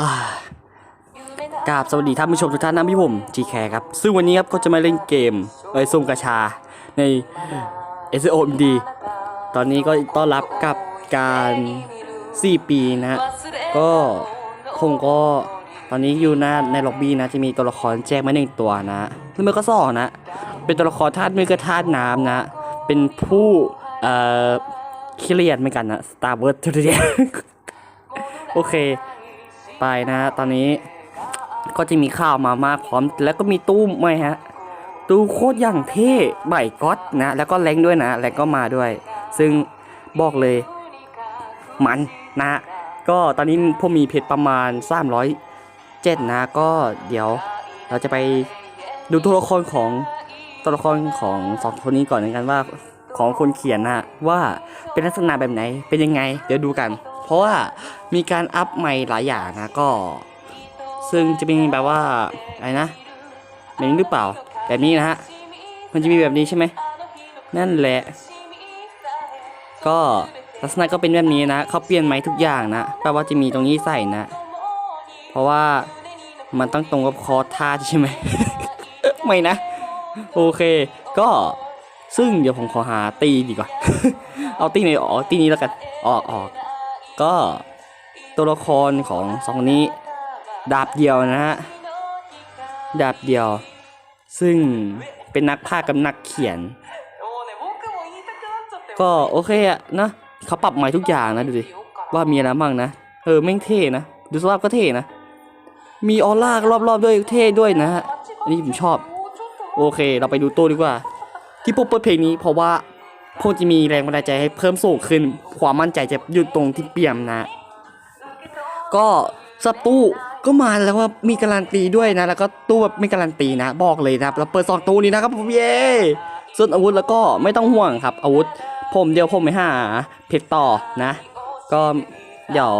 อ่ากราบสวัสดีท่านผู้ชมทุกท่านนะพี่ผมจีแคครับ ซึ่งวันนี้ครับก็จะมาเล่นเกมไอซุ่มกระชาใน s o m d ตอนนี้ก็ต้อนรับกับการ 4 ปีนะฮะ ก็ผมก็ตอนนี้อยู่หน้าในล็อบบี้นะจะมีตัวละครแจ้งมาหนึ่งตัวนะซึ่งมันก็สองนะ เป็นตัวละครธาตุมือกับธาตุน้ำนะ เป็นผู้เอ่อเครียดเหมือนกันนะ Star Wars ทุเรียนโอเค ไปนะฮะตอนนี้ก็จะมีข้าวมามากพร้อมแล้วก็มีตู้ไม่ฮะตู้โคตรอย่างเท่ใบก๊อตนะแล้วก็แรงด้วยนะแรงก็มาด้วย ซึ่งบอกเลยมันนะ ก็ตอนนี้ผมมีเพชรประมาณ 307นะก็เดี๋ยวเราจะไปดูตัวละครของตัวละครของสองคนนี้ก่อนนะกันว่าของคนเขียนนะว่าเป็นลักษณะแบบไหนเป็นยังไง เดี๋ยวดูกัน เพราะว่ามีการอัพใหม่หลายอย่างนะก็ ซึ่งจะมีแบบว่าอะไรนะแบบนี้หรือเปล่า แบบนี้นะฮะมันจะมีแบบนี้ใช่ไหมนั่นแหละ ก็ลักษณะก็เป็นแบบนี้นะเขาเปลี่ยนไหมทุกอย่างนะแปลว่าจะมีตรงนี้ใส่นะ เพราะว่ามันต้องตรงกับคอร์ท่าใช่ไหมไม่นะ โอเค ก็ซึ่งเดี๋ยวผมขอหาตีดีกว่า เอาตีไหนออกตีนี้แล้วกัน ออกออก ก็ตัวละครของสองนี้ ดาบเดียวนะฮะ ดาบเดียว ซึ่งเป็นนักพากย์กับนักเขียน ก็โอเคอะนะเขาปรับใหม่ทุกอย่างนะดูดิ ว่ามีอะไรบ้างนะ เออแม่งเท่นะ ดูสภาพก็เท่นะ มีออร่ารอบๆด้วยเท่ด้วยนะฮะ อันนี้ผมชอบ โอเค เราไปดูตัวดีกว่า ที่ผมเปิดเพลงนี้เพราะว่า ผมจะมีแรงบันดาลใจให้เพิ่มสูงขึ้น ความมั่นใจจะอยู่ตรงที่เปี่ยมนะ ก็สตู้ก็มาแล้วว่ามีการันตีด้วยนะ แล้วก็ตู้แบบไม่การันตีนะ บอกเลยนะครับเราเปิดสองตู้นี้นะครับผมเย้ส่วนอาวุธแล้วก็ไม่ต้องห่วงครับ อาวุธ ผมเดียวผมไปหาเพชรต่อนะ ก็เดี๋ยว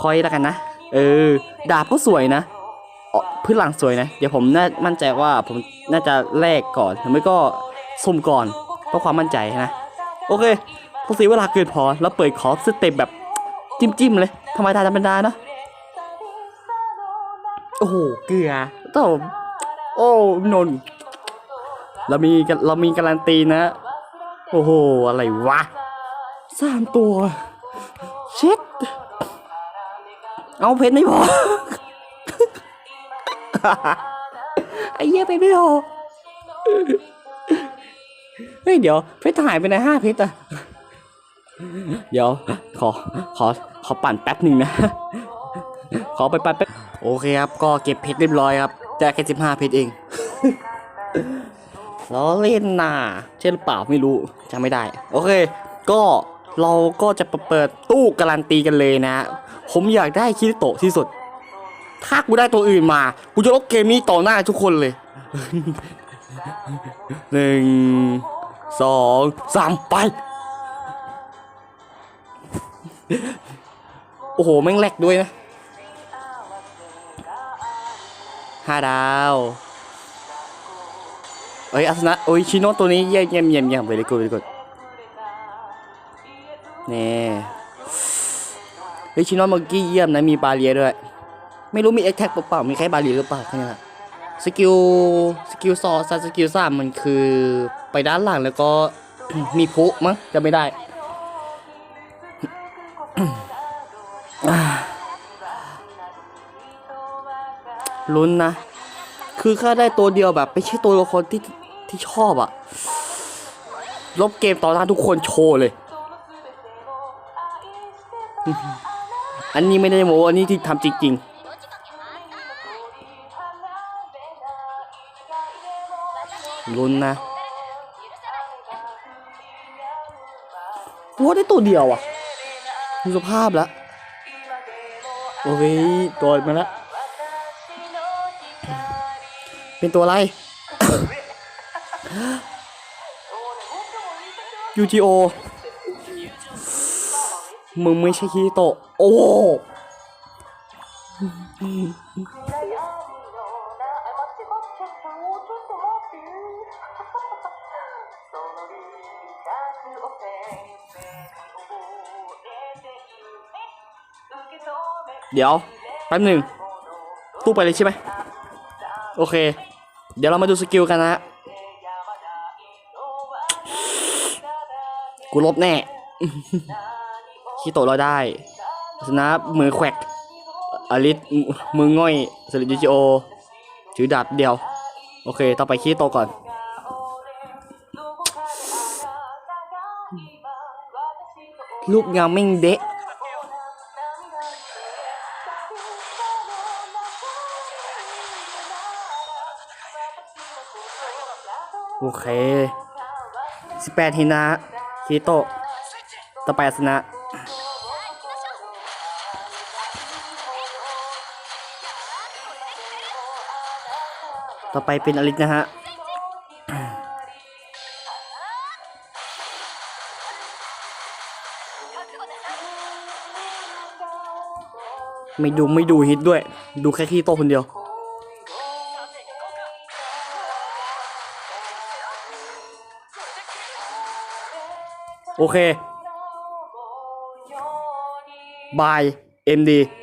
คอยแล้วกันนะ เออ ดาบก็สวยนะอ๋อพื้นหลังสวยนะ เดี๋ยวผมน่ามั่นใจว่าผมน่าจะแลกก่อนหรือไม่ก็สุ่มก่อนเพื่อความมั่นใจนะ โอเคพอเสียเวลาเกินพอ แล้วเปิดขอสเต็ปแบบจิ้มๆเลยธรรมดาธรรมดาเนอะโอ้โห เกลือแต่ผมโอ้นนท์เรามีกันเรามีการันตีนะ โอ้โห อะไรวะสามตัว เช็ด เอาเพชรไม่พอ ไอ้เหี้ยเพชรไม่พอ เฮ้ยเดี๋ยวเพชรหายไปไหนห้าเพชรอะเดี๋ยวขอขอขอปั่นแป๊บหนึ่งนะ ขอไปปั่นแป๊บโอเคครับ ก็เก็บเพชรเรียบร้อยครับแต่แค่สิบห้าเพชรเองล้อเล่นน่ะใช่หรือเปล่าไม่รู้จำไม่ได้ โอเค ก็เราก็จะเปิดตู้การันตีกันเลยนะ ผมอยากได้คิริโตะที่สุด ถ้ากูได้ตัวอื่นมา กูจะลบเกมนี้ต่อหน้าทุกคนเลยหนึ่ง สองสามไป โอ้โห แม่งแหลกด้วยนะห้าดาว เอ้ยอาสนะโอ้ยชิโนตัวนี้เยี่ยมเยี่ยมเยี่ยมเยี่ยมไปเลยกูไปเลยกูนี่เฮ้ยชิโนเมื่อกี้เยี่ยมนะมีบาเรียด้วย ไม่รู้มีเอ็กแท็กเปล่าๆมีใครบาเรียหรือเปล่าแค่นั้นแหละ สกิลสกิลซอสสกิลสามมันคือไปด้านหลังแล้วก็มีพุมั้งจะไม่ได้ลุ้นนะ คือค่าได้ตัวเดียวแบบไม่ใช่ตัวละครที่ที่ชอบอะลบเกมต่อหน้าทุกคนโชว์เลย อันนี้ไม่ได้โมอันนี้ที่ทำจริงๆ ลุ้นนะว่าได้ตัวเดียวอะดูสภาพแล้วโอเคตัวมาแล้วเป็นตัวอะไร UGO มึงไม่ใช่คิริโตะโอ้ เดี๋ยวไปป๊บหนึ่งตู้ไปเลยใช่ไหมโอเค เดี๋ยวเรามาดูสกิลกันนะกูลบแน่คิโตะเราได้สนะมือแขวกอลิสมือง่อยสลิดยูจิโอ ถือดาบเดียว โอเค ต่อไปคิโตก่อนลูกยางไม่งเดะโอเค 18ฮินะคิโตต่อไปอสนะ ต่อไปเป็นอลิสนะฮะไม่ดูไม่ดูฮิตด้วย ดูแค่ขี้โตคนเดียว โอเค บาย MD「